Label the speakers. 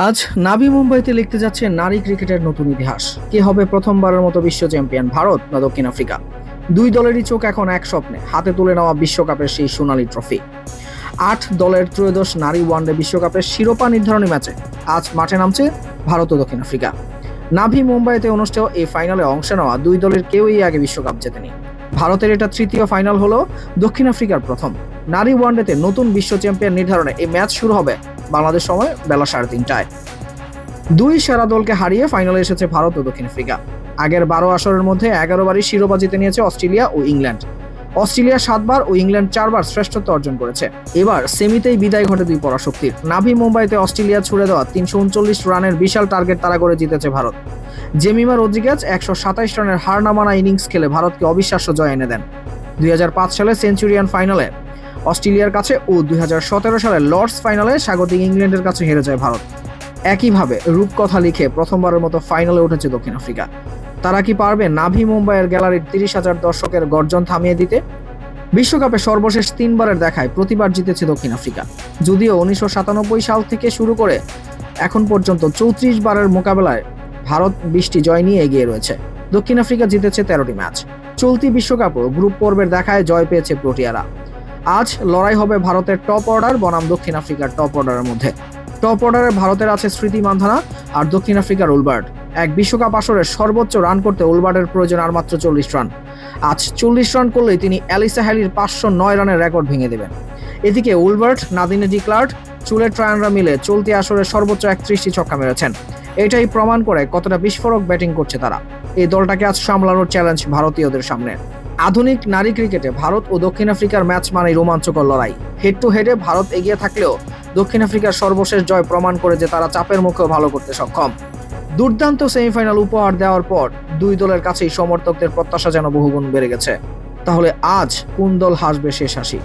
Speaker 1: আজ নাভি মুম্বাইতে লিখতে যাচ্ছে নারী ক্রিকেটের নতুন ইতিহাস। কে হবে প্রথমবারের মতো বিশ্ব চ্যাম্পিয়ন? ভারত না দক্ষিণ আফ্রিকা? দুই দলেরই চোখ এখন এক স্বপ্নে, হাতে তুলে নেওয়া বিশ্বকাপের সেই সোনালী ট্রফি। আট দলের ত্রয়োদশ নারী ওয়ানডে বিশ্বকাপের শিরোপা নির্ধারণী ম্যাচে আজ মাঠে নামছে ভারত ও দক্ষিণ আফ্রিকা। নাভি মুম্বাইতে অনুষ্ঠেয় এই ফাইনালে অংশ নেওয়া দুই দলের কেউই আগে বিশ্বকাপ জেতেনি। ভারতের এটা তৃতীয় ফাইনাল হলো দক্ষিণ আফ্রিকার প্রথম। নারী ওয়ানডেতে নতুন বিশ্ব চ্যাম্পিয়ন নির্ধারণে এই ম্যাচ শুরু হবে বাংলাদেশ সময় বেলা সাড়ে তিনটায়। দুই সেরা দলকে হারিয়ে ফাইনালে এসেছে ভারত ও দক্ষিণ আফ্রিকা। আগের বারো আসরের মধ্যে এগারো বারই শিরোপা জিতে নিয়েছে অস্ট্রেলিয়া ও ইংল্যান্ড। অস্ট্রেলিয়া সাতবার ও ইংল্যান্ড চারবার শ্রেষ্ঠত্ব অর্জন করেছে। এবার সেমিতেই বিদায় ঘটে দুই পরাশক্তির। নাভি মুম্বাইতে অস্ট্রেলিয়া ছুড়ে দেওয়া তিনশো উনচল্লিশ রানের বিশাল টার্গেট তারা করে জিতেছে ভারত। জেমিমা রদ্রিগেজ একশো সাতাইশ রানের হার নামানা ইনিংস খেলে ভারতকে অবিশ্বাস্য জয় এনে দেন। দুই সালে সেঞ্চুরিয়ান ফাইনালে অস্ট্রেলিয়ার কাছে ও দুই সালে লর্ডস ফাইনালে স্বাগতিক ইংল্যান্ডের কাছে হেরে যায় ভারত। একইভাবে রূপকথা লিখে প্রথমবারের মতো ফাইনালে উঠেছে দক্ষিণ আফ্রিকা। তারা কি পারবে নাভি মুম্বাইয়ের গ্যালারির তিরিশ হাজার দর্শকের গর্জন থামিয়ে দিতে? বিশ্বকাপে সর্বশেষ তিনবারের দেখায় প্রতিবার জিতেছে দক্ষিণ আফ্রিকা। যদিও উনিশশো সাতানব্বই সাল থেকে শুরু করে এখন পর্যন্ত চৌত্রিশ বারের মোকাবেলায় ভারত বিশটি জয় নিয়ে এগিয়ে রয়েছে। দক্ষিণ আফ্রিকা জিতেছে তেরোটি ম্যাচ। চলতি বিশ্বকাপও গ্রুপ পর্বের দেখায় জয় পেয়েছে প্রোটিয়ারা। আজ লড়াই হবে ভারতের টপ অর্ডার, বনাম দক্ষিণ আফ্রিকার টপ অর্ডারের মধ্যে। টপ অর্ডারে ভারতের আছে স্মৃতি মান্ধানা আর দক্ষিণ আফ্রিকার উলবার্ট। এক বিশ্বকাপ আসরে সর্বোচ্চ রান করতে উলবার্টের প্রয়োজন আর মাত্র চল্লিশ রান। আজ চল্লিশ রান করলেই তিনি অ্যালিসা হ্যালির পাঁচশো নয় রানের রেকর্ড ভেঙে দেবেন। এদিকে উলবার্ট, নাদিনে ডিক্লার্ড চুলের ট্রায়ানরা মিলে চলতি আসরে সর্বোচ্চ একত্রিশটি ছক্কা মেরেছেন। এটাই প্রমাণ করে কতটা বিস্ফোরক ব্যাটিং করছে তারা। এই দলটাকে আজ সামলানোর চ্যালেঞ্জ ভারতীয়দের সামনে। আধুনিক নারী ক্রিকেটে ভারত ও দক্ষিণ আফ্রিকার ম্যাচ মানেই রোমাঞ্চকর লড়াই। হেড টু হেডে ভারত এগিয়ে থাকলেও দক্ষিণ আফ্রিকার সর্বশেষ জয় প্রমাণ করে যে তারা চাপের মুখেও ভালো করতে সক্ষম। দুর্দান্ত সেমিফাইনাল উপহার দেওয়ার পর দুই দলের কাছেই সমর্থকদের প্রত্যাশা যেন বহুগুণ বেড়ে গেছে। তাহলে আজ কোন দল হাসবে শেষ হাসি?